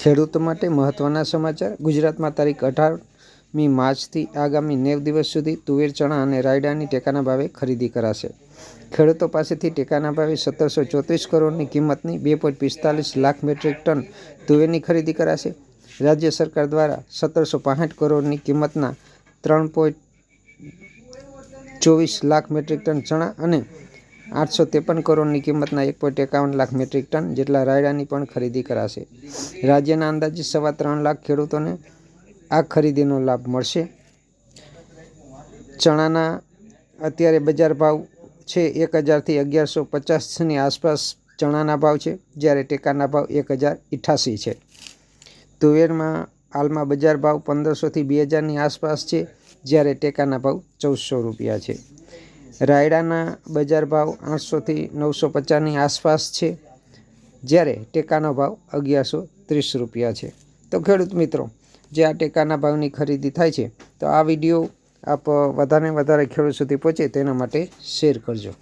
ખેડૂતો માટે મહત્ત્વના સમાચાર. ગુજરાતમાં તારીખ અઢારમી માર્ચથી આગામી નેવ દિવસ સુધી તુવેર ચણા અને રાયડાની ટેકાના ભાવે ખરીદી કરાશે. ખેડૂતો પાસેથી ટેકાના ભાવે સત્તરસો ચોત્રીસ કરોડની કિંમતની બે પોઈન્ટ પિસ્તાલીસ લાખ મેટ્રિક ટન તુવેરની ખરીદી કરાશે. રાજ્ય સરકાર દ્વારા સત્તરસો પાંસઠ કરોડની કિંમતના ત્રણ પોઈન્ટ ચોવીસ લાખ મેટ્રિક ટન ચણા અને આઠસો ત્રેપન કરોડની કિંમતના એક પોઈન્ટ એકાવન લાખ મેટ્રિક ટન જેટલા રાયડાની પણ ખરીદી કરાશે. રાજ્યના અંદાજે સવા ત્રણ લાખ ખેડૂતોને આ ખરીદીનો લાભ મળશે. ચણાના અત્યારે બજાર ભાવ છે એક હજારથી અગિયારસો પચાસની આસપાસ ચણાના ભાવ છે, જ્યારે ટેકાના ભાવ એક હજાર ઇઠાસી છે. તુવેરમાં હાલમાં બજાર ભાવ પંદરસોથી બે હજારની આસપાસ છે, જ્યારે ટેકાના ભાવ ચૌદસો રૂપિયા છે. રાયડાના બજાર ભાવ આઠસોથી નવસો પચાસની આસપાસ છે. જ્યારે ટેકાનો ભાવ અગિયારસો ત્રીસ રૂપિયા છે. તો ખેડૂત મિત્રો, જે આ ટેકાના ભાવની ખરીદી થાય છે, તો આ વીડિયો આપ વધારે વધારે ખેડૂત સુધી પહોંચે તેના માટે શેર કરજો.